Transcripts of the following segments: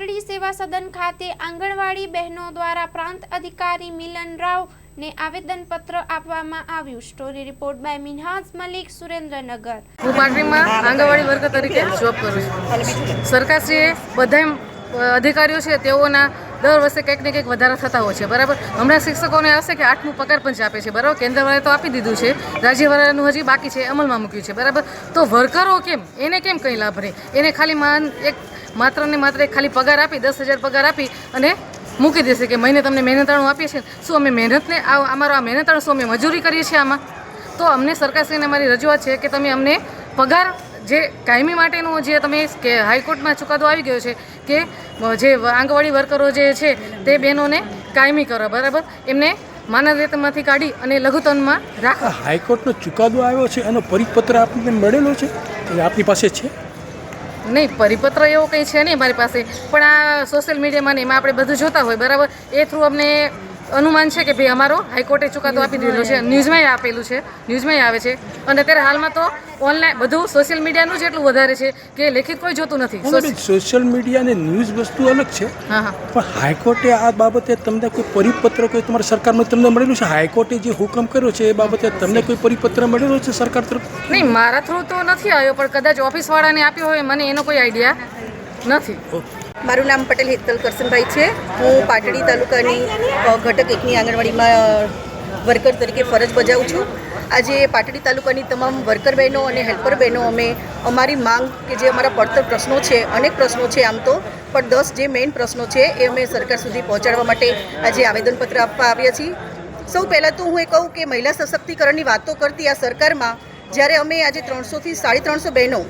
પાટડી સેવા સદન ખાતે આંગણવાડી બહેનો દ્વારા પ્રાંત અધિકારી મિલન રાવને આવેદનપત્ર આપવામાં આવ્યું. Story report by Minhaj Malik, Surendranagar. હું પાટડીમાં આંગણવાડી વર્કર તરીકે જોબ કરું છું. સરકારશ્રીએ બધા અધિકારીઓ છે તેઓના દર વર્ષે કંઈક ને કંઈક વધારા થતા હોય છે. બરાબર? હમણાં શિક્ષકોને આવશે કે આઠમું પગાર પંચ આપે છે. બરાબર? કેન્દ્રવાળાએ તો આપી દીધું છે. રાજ્યવાળાનું હજી બાકી છે. અમલમાં મૂક્યું છે. બરાબર? તો વર્કરો કેમ? એને કેમ કંઈ લાભ રહે? એને ખાલી માન એક માત્ર ને માત્ર ખાલી પગાર આપી, દસ હજાર પગાર આપી અને મૂકી દેશે કે મહિને તમને મહેનતાણું આપીએ છીએ. શું અમે મહેનતને આ, અમારો આ મહેનતાણું શું અમે મજૂરી કરીએ છીએ આમાં? તો અમને સરકારશ્રીને મારી રજૂઆત છે કે તમે અમને પગાર જે કાયમી માટેનું જે તમે કે હાઈકોર્ટમાં ચુકાદો આવી ગયો છે કે જે આંગણવાડી વર્કરો જે છે તે બહેનોને કાયમી કરો, બરાબર? એમને માનવ વેતનમાંથી કાઢી અને લઘુત્તમમાં રાખો હાઈકોર્ટનો ચુકાદો આવ્યો છે, એનો પરિપત્ર આપણને મળેલો છે? આપની પાસે છે? નહીં, પરિપત્ર એવો કંઈ છે નહીં મારી પાસે. પણ આ સોશિયલ મીડિયામાં ને એમાં આપણે બધું જોતા હોય, બરાબર? એ થ્રુ અમને અનુમાન છે કે ભાઈ અમારો હાઈકોર્ટે ચુકાદો આપી દીધો છે. ન્યૂઝમાં આપેલું છે. ન્યૂઝમાં આવે છે. અને અત્યારે હાલમાં તો ઓનલાઈન બધું સોશિયલ મીડિયાનું જ એટલું વધારે છે કે લેખિત કોઈ જોતું નથી. સોશિયલ મીડિયા અને ન્યૂઝ વસ્તુ અલગ છે. પણ હાઈકોર્ટે આ બાબતે તમને કોઈ પરિપત્ર કોઈ તમારા સરકારમાં તમને મળેલું છે? હાઈકોર્ટે જે હુકમ કર્યો છે એ બાબતે તમને કોઈ પરિપત્ર મળેલો છે સરકાર તરફ? નહીં મારા થ્રુ તો નથી આવ્યો પણ કદાચ ઓફિસવાળાને આપ્યો હોય મને એનો કોઈ આઈડિયા નથી. મારું નામ પટેલ હેતલ કરસનભાઈ છે. હું પાટડી તાલુકાની ઘટક એકની આંગણવાડીમાં વર્કર તરીકે ફરજ બજાવું છું. આજે પાટડી તાલુકાની તમામ વર્કર બહેનો અને હેલ્પર બહેનો અમે અમારી માંગ કે જે અમારા પડતર પ્રશ્નો છે, અનેક પ્રશ્નો છે આમ તો, પણ દસ જે મેઇન પ્રશ્નો છે એ અમે સરકાર સુધી પહોંચાડવા માટે આજે આવેદનપત્ર આપવા આવ્યા છીએ. સૌ પહેલાં તો હું એ કહું કે મહિલા સશક્તિકરણની વાતો કરતી આ સરકારમાં જ્યારે અમે આજે ત્રણસોથી સાડી ત્રણસો બહેનો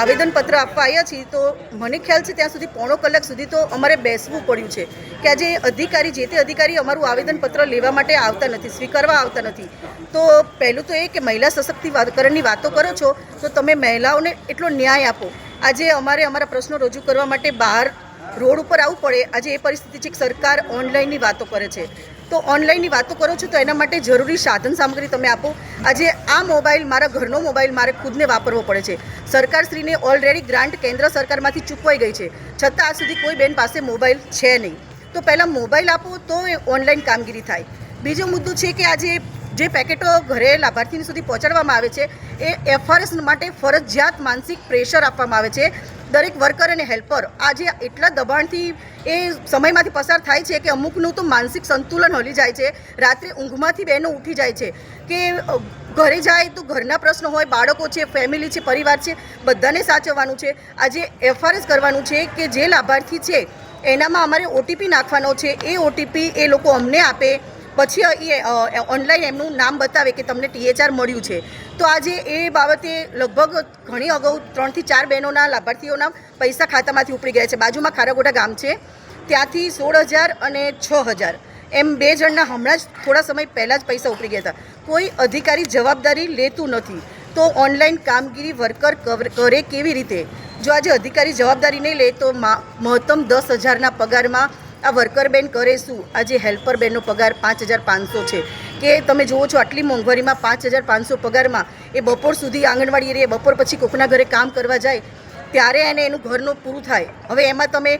આવેદનપત્ર આપવા આવ્યા છીએ, તો મને ખ્યાલ છે ત્યાં સુધી પોણો કલાક સુધી તો અમારે બેસવું પડ્યું છે કે આજે અધિકારી, જે તે અધિકારી અમારું આવેદનપત્ર લેવા માટે આવતા નથી, સ્વીકારવા આવતા નથી. તો પહેલું તો એ કે મહિલા સશક્તિકરણની વાતો કરો છો, તો તમે મહિલાઓને એટલો ન્યાય આપો. આજે અમારે અમારા પ્રશ્નો રજૂ કરવા માટે બહાર રોડ ઉપર આવવું પડે. આજે એ પરિસ્થિતિ છે કે સરકાર ઓનલાઈનની વાતો કરે છે. તો ઓનલાઈનની વાતો કરો છો તો એના માટે જરૂરી સાધન સામગ્રી તમે આપો. આજે આ મોબાઈલ મારા ઘરનો મોબાઈલ મારે ખુદને વાપરવો પડે છે. સરકારશ્રીને ઓલરેડી ગ્રાન્ટ કેન્દ્ર સરકારમાંથી ચૂકવાઈ ગઈ છે. છતાં આ સુધી કોઈ બેન પાસે મોબાઈલ છે નહીં. તો પહેલાં મોબાઈલ આપો તો એ ઓનલાઈન કામગીરી થાય. બીજો મુદ્દો છે કે આજે જે પેકેટો ઘરે લાભાર્થીની સુધી પહોંચાડવામાં આવે છે, એ એફઆરએસ માટે ફરજિયાત માનસિક પ્રેશર આપવામાં આવે છે. દરેક વર્કર અને હેલ્પર આજે એટલા દબાણથી એ સમયમાંથી પસાર થાય છે કે અમુકનું તો માનસિક સંતુલન હલી જાય છે. રાત્રે ઊંઘમાંથી બહેનો ઉઠી જાય છે. કે ઘરે જાય તો ઘરના પ્રશ્નો હોય, બાળકો છે ફેમિલી છે, પરિવાર છે, બધાને સાચવવાનું છે. આજે એફઆરએસ કરવાનું છે કે જે લાભાર્થી છે, એનામાં અમારે ઓટીપી નાખવાનો છે. એ ઓટીપી એ લોકો અમને આપે. પછી એ ઓનલાઈન એમનું નામ બતાવે કે તમને ટીએચઆર મળ્યું છે. તો આજે એ બાબતે લગભગ ઘણી અગાઉ ત્રણથી ચાર બહેનોના લાભાર્થીઓના પૈસા ખાતામાંથી ઉપડી ગયા છે. બાજુમાં ખારાગોટા ગામ છે. ત્યાંથી સોળ હજાર અને છ હજાર. એમ બે જણના હમણાં જ થોડા સમય પહેલાં જ પૈસા ઉપડી ગયા હતા. કોઈ અધિકારી જવાબદારી લેતું નથી. તો ઓનલાઈન કામગીરી વર્કર કરે કેવી રીતે? જો આજે અધિકારી જવાબદારી નહીં લે તો મહત્તમ દસ હજારના પગારમાં આ વર્કર બેન કરે શું? આજે હેલ્પર બેનનો પગાર પાંચ હજાર પાંચસો છે. કે તમે જુઓ છો, આટલી મોંઘવારીમાં પાંચ હજાર પાંચસો પગારમાં એ બપોર સુધી આંગણવાડી રહે બપોર પછી કોકના ઘરે કામ કરવા જાય, ત્યારે એને એનું ઘરનું પૂરું થાય. હવે એમાં તમે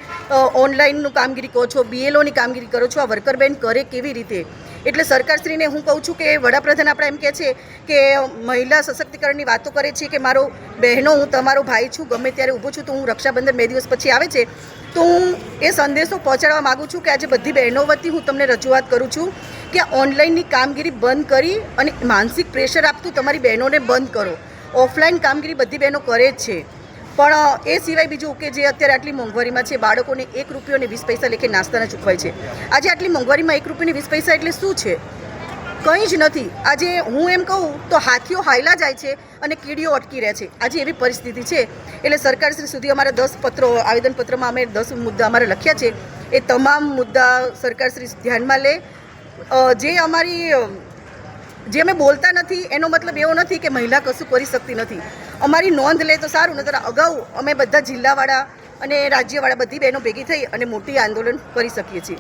ઓનલાઈનનું કામગીરી કહો છો બીએલઓની કામગીરી કરો છો, આ વર્કર બેન કરે કેવી રીતે? એટલે સરકારશ્રીને હું કહું છું કે વડાપ્રધાન આપણા એમ કહે છે કે મહિલા સશક્તિકરણની વાતો કરે છે કે મારો બહેનો, હું તમારો ભાઈ છું, ગમે ત્યારે ઊભો છું તો હું રક્ષાબંધન બે દિવસ પછી આવે છે. તો હું એ સંદેશો પહોંચાડવા માગું છું કે આજે બધી બહેનો વતી હું તમને રજૂઆત કરું છું કે ઓનલાઈનની કામગીરી બંધ કરી અને માનસિક પ્રેશર આપતું તમારી બહેનોને બંધ કરો. ઓફલાઈન કામગીરી બધી બહેનો કરે જ છે. પણ એ સિવાય બીજું કે જે અત્યારે આટલી મોંઘવારીમાં છે, બાળકોને એક રૂપિયો અને વીસ પૈસા લેખે નાસ્તાના ચૂકવાય છે. આજે આટલી મોંઘવારીમાં એક રૂપિયાને વીસ પૈસા એટલે શું છે? કંઈ જ નથી. આજે હું એમ કહું તો હાથીઓ હાયલા જાય છે અને કીડીઓ અટકી રહે છે. આજે એવી પરિસ્થિતિ છે એટલે સરકારશ્રી સુધી અમારા દસ પત્રો, આવેદનપત્રમાં અમે દસ મુદ્દા અમારે લખ્યા છે. એ તમામ મુદ્દા સરકારશ્રી ધ્યાનમાં લે. જે અમારી જે અમે બોલતા નથી, એનો મતલબ એવો નથી કે મહિલા કશું કરી શકતી નથી. અમારી નોંધ લે તો સારું નતર અગાઉ અમે બધા જિલ્લાવાળા અને રાજ્યવાળા બધી બહેનો ભેગી થઈ અને મોટી આંદોલન કરી શકીએ છીએ.